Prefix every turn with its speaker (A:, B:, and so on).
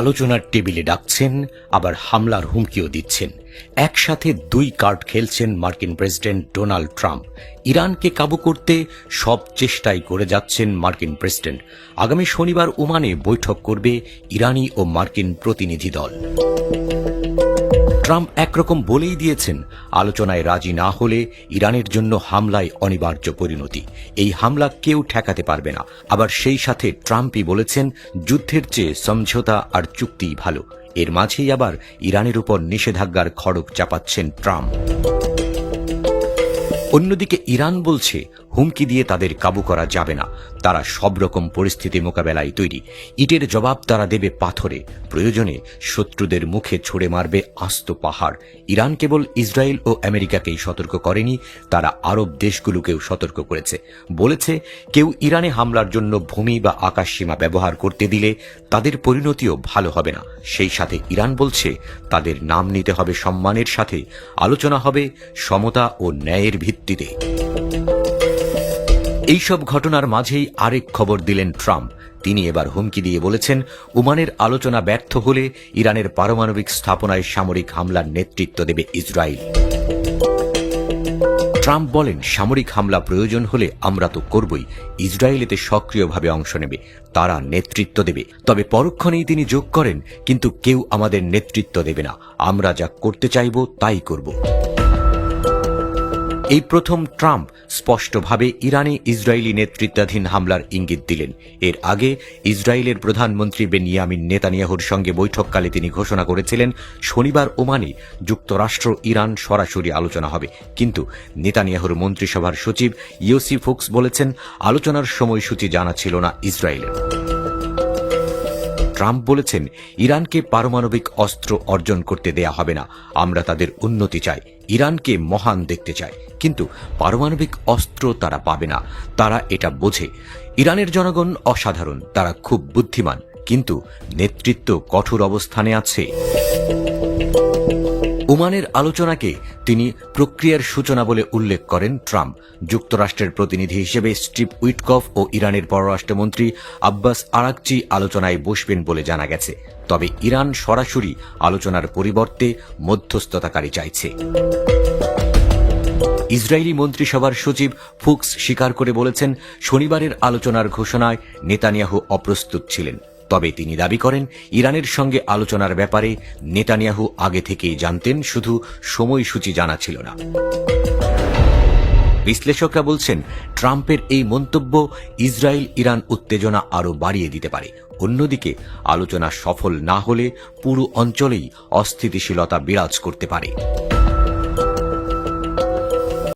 A: আলোচনার টেবিলে ডাকছেন আবার হামলার হুমকিও দিচ্ছেন একসাথে দুই কার্ড খেলছেন মার্কিন প্রেসিডেন্ট ডোনাল্ড ট্রাম্প ইরানকে কাবু করতে সব চেষ্টাই করে যাচ্ছেন মার্কিন প্রেসিডেন্ট আগামী শনিবার ওমানে বৈঠক করবে ইরানি ও মার্কিন প্রতিনিধি দল ট্রাম্প একরকম বলেই দিয়েছেন আলোচনায় রাজি না হলে ইরানের জন্য হামলায় অনিবার্য পরিণতি এই হামলা কেউ ঠেকাতে পারবে না আবার সেই সাথে ট্রাম্পই বলেছেন যুদ্ধের চেয়ে সমঝোতা আর চুক্তিই ভালো এর মাঝেই আবার ইরানের উপর নিষেধাজ্ঞার খড়ক চাপাচ্ছেন ট্রাম্প অন্যদিকে ইরান বলছে হুমকি দিয়ে তাদের কাবু করা যাবে না তারা সব রকম পরিস্থিতি মোকাবেলায় তৈরি ইটের জবাব তারা দেবে পাথরে প্রয়োজনে শত্রুদের মুখে ছড়ে মারবে আস্ত পাহাড় ইরান কেবল ইসরায়েল ও আমেরিকাকেই সতর্ক করেনি তারা আরব দেশগুলোকেও সতর্ক করেছে বলেছে কেউ ইরানে হামলার জন্য ভূমি বা আকাশ সীমা ব্যবহার করতে দিলে তাদের পরিণতিও ভালো হবে না সেই সাথে ইরান বলছে তাদের নাম নিতে হবে সম্মানের সাথে আলোচনা হবে সমতা ও ন্যায়ের ভিত্তি ভিত্তিতে এইসব ঘটনার মাঝেই আরেক খবর দিলেন ট্রাম্প তিনি এবার হুমকি দিয়ে বলেছেন উমানের আলোচনা ব্যর্থ হলে ইরানের পারমাণবিক স্থাপনায় সামরিক হামলার নেতৃত্ব দেবে ইসরায়েল ট্রাম্প বলেন সামরিক হামলা প্রয়োজন হলে আমরা তো করবই ইসরায়েল এতে সক্রিয়ভাবে অংশ নেবে তারা নেতৃত্ব দেবে তবে পরক্ষণেই তিনি যোগ করেন কিন্তু কেউ আমাদের নেতৃত্ব দেবে না আমরা যা করতে চাইব তাই করবো এই প্রথম ট্রাম্প স্পষ্টভাবে ইরানে ইসরায়েলি নেতৃত্বাধীন হামলার ইঙ্গিত দিলেন এর আগে ইসরায়েলের প্রধানমন্ত্রী বেনিয়ামিন নেতানিয়াহুর সঙ্গে বৈঠককালে তিনি ঘোষণা করেছিলেন শনিবার ওমানে যুক্তরাষ্ট্র ইরান সরাসরি আলোচনা হবে কিন্তু নেতানিয়াহুর মন্ত্রিসভার সচিব ইউসি ফুক্স বলেছেন আলোচনার সময়সূচি জানা ছিল না ইসরায়েলের ট্রাম্প বলেছেন ইরানকে পারমাণবিক অস্ত্র অর্জন করতে দেয়া হবে না আমরা তাদের উন্নতি চাই ইরানকে মহান দেখতে চাই কিন্তু পারমাণবিক অস্ত্র তারা পাবে না তারা এটা বোঝে ইরানের জনগণ অসাধারণ তারা খুব বুদ্ধিমান কিন্তু নেতৃত্ব কঠোর অবস্থানে আছে ওমানের আলোচনাকে তিনি প্রক্রিয়ার সূচনা বলে উল্লেখ করেন ট্রাম্প যুক্তরাষ্ট্রের প্রতিনিধি হিসেবে স্টিভ উইটকফ ও ইরানের পররাষ্ট্রমন্ত্রী আব্বাস আরাকচি আলোচনায় বসবেন বলে জানা গেছে তবে ইরান সরাসরি আলোচনার পরিবর্তে মধ্যস্থতাকারী চাইছে ইসরায়েলি মন্ত্রিসভার সচিব ফুক্স স্বীকার করে বলেছেন শনিবারের আলোচনার ঘোষণায় নেতানিয়াহু অপ্রস্তুত ছিলেন তবে তিনি দাবি করেন ইরানের সঙ্গে আলোচনার ব্যাপারে নেতানিয়াহু আগে থেকেই জানতেন শুধু সময়সূচি জানা ছিল না বিশ্লেষকরা বলছেন ট্রাম্পের এই মন্তব্য ইসরায়েল ইরান উত্তেজনা আরও বাড়িয়ে দিতে পারে অন্যদিকে আলোচনা সফল না হলে পুরো অঞ্চলেই অস্থিতিশীলতা বিরাজ করতে পারে